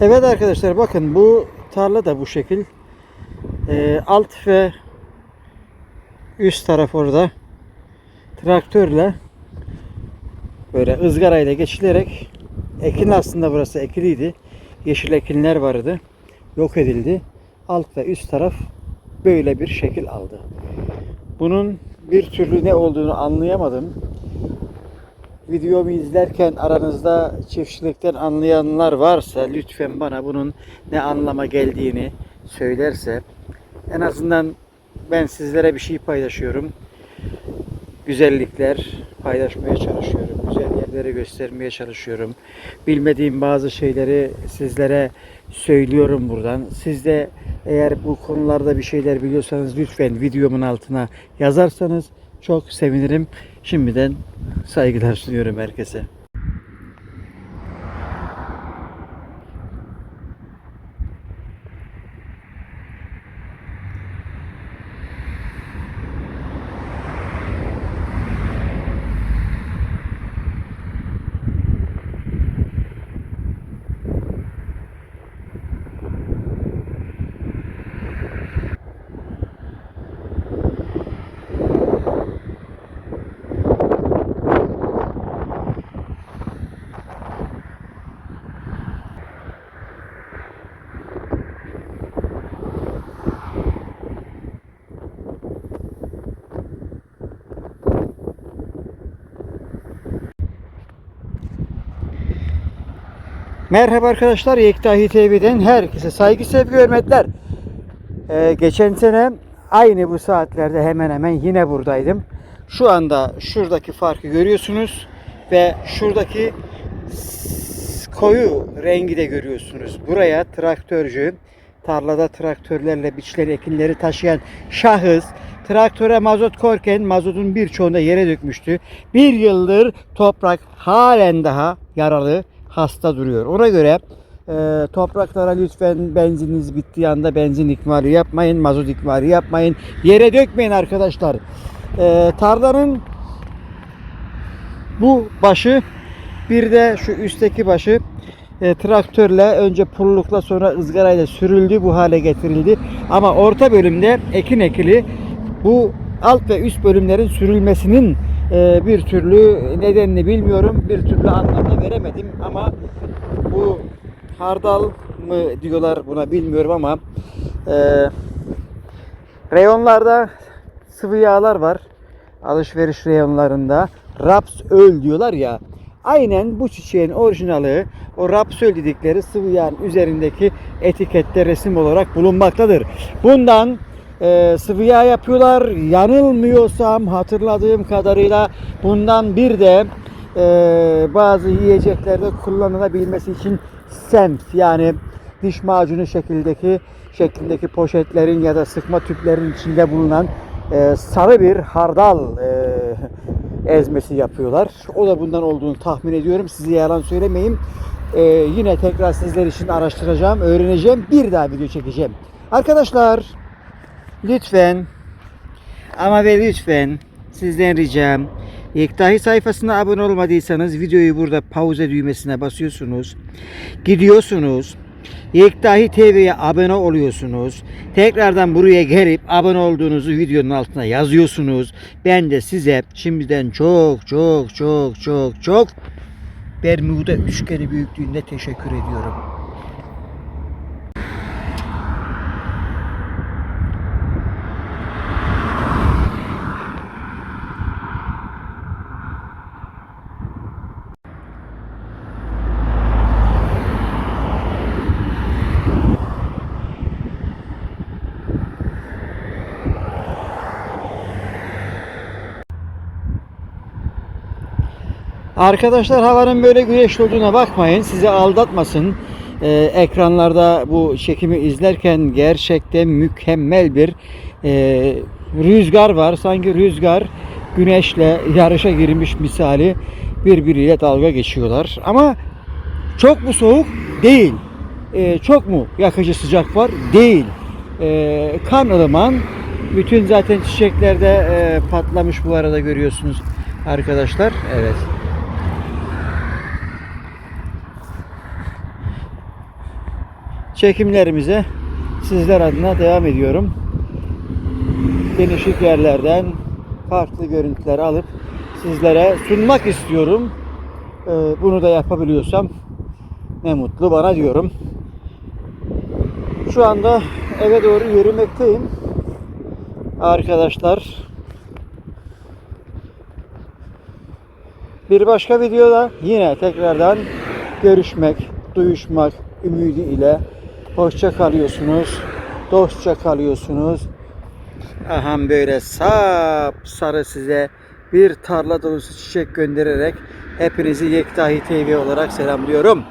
Evet arkadaşlar bakın bu tarla da bu şekil. Ee, alt ve üst taraf orada traktörle böyle ızgarayla geçilerek ekin aslında burası ekiliydi. Yeşil ekinler vardı. Yok edildi. Alt ve üst taraf böyle bir şekil aldı. Bunun bir türlü ne olduğunu anlayamadım. Videomu izlerken aranızda çiftçilikten anlayanlar varsa lütfen bana bunun ne anlama geldiğini söylerse en azından ben sizlere bir şey paylaşıyorum. Güzellikler paylaşmaya çalışıyorum. Güzel yerleri göstermeye çalışıyorum. Bilmediğim bazı şeyleri sizlere söylüyorum buradan. Siz de eğer bu konularda bir şeyler biliyorsanız lütfen videomun altına yazarsanız çok sevinirim. Şimdiden saygılar sunuyorum herkese. Merhaba arkadaşlar, Yektahi TV'den herkese saygı, sevgi, hürmetler. Ee, geçen sene aynı bu saatlerde hemen hemen yine buradaydım. Şu anda şuradaki farkı görüyorsunuz ve şuradaki koyu rengi de görüyorsunuz. Buraya traktörcü, tarlada traktörlerle biçilen ekinleri taşıyan şahıs traktöre mazot koyarken mazotun birçoğunu yere dökmüştü. Bir yıldır toprak halen daha yaralı, hasta duruyor. Ona göre e, topraklara lütfen benzininiz bittiği anda benzin ikmali yapmayın, mazot ikmali yapmayın. Yere dökmeyin arkadaşlar. E, tarlanın bu başı bir de şu üstteki başı e, traktörle önce pullukla sonra ızgarayla sürüldü bu hale getirildi. Ama orta bölümde ekin ekili bu alt ve üst bölümlerin sürülmesinin e, bir türlü nedenini bilmiyorum. Bir türlü anlamda veremedim ama bu hardal mı diyorlar buna bilmiyorum ama e, reyonlarda sıvı yağlar var. Alışveriş reyonlarında raps öl diyorlar ya. Aynen bu çiçeğin orijinali o rapsöl dedikleri sıvı yağın üzerindeki etikette resim olarak bulunmaktadır. Bundan e, sıvı yağ yapıyorlar. Yanılmıyorsam hatırladığım kadarıyla bundan bir de e, bazı yiyeceklerde kullanılabilmesi için semt yani diş macunu şekildeki şeklindeki poşetlerin ya da sıkma tüplerin içinde bulunan e, sarı bir hardal e, ezmesi yapıyorlar. O da bundan olduğunu tahmin ediyorum. Size yalan söylemeyeyim. E, yine tekrar sizler için araştıracağım, öğreneceğim. Bir daha video çekeceğim. Arkadaşlar lütfen ama ve lütfen sizden ricam Yektahi sayfasına abone olmadıysanız videoyu burada pauze düğmesine basıyorsunuz. Gidiyorsunuz. Yektahi TV'ye abone oluyorsunuz. Tekrardan buraya gelip abone olduğunuzu videonun altına yazıyorsunuz. Ben de size şimdiden çok çok çok çok çok Bermuda üçgeni büyüklüğünde teşekkür ediyorum. Arkadaşlar havanın böyle güneşli olduğuna bakmayın. Sizi aldatmasın. Ee, ekranlarda bu çekimi izlerken gerçekten mükemmel bir e, rüzgar var. Sanki rüzgar güneşle yarışa girmiş misali birbiriyle dalga geçiyorlar. Ama çok mu soğuk? Değil. Ee, çok mu yakıcı sıcak var? Değil. Ee, kan ılıman. Bütün zaten çiçeklerde e, patlamış bu arada görüyorsunuz arkadaşlar. Evet. Çekimlerimize sizler adına devam ediyorum. Değişik yerlerden farklı görüntüler alıp sizlere sunmak istiyorum. Ee, Bunu da yapabiliyorsam ne mutlu bana diyorum. Şu anda eve doğru yürümekteyim. Arkadaşlar bir başka videoda yine tekrardan görüşmek, duyuşmak ümidi ile hoşça kalıyorsunuz, dostça kalıyorsunuz. Aha böyle sap sarı size bir tarla dolusu çiçek göndererek hepinizi Yektahi TV olarak selamlıyorum.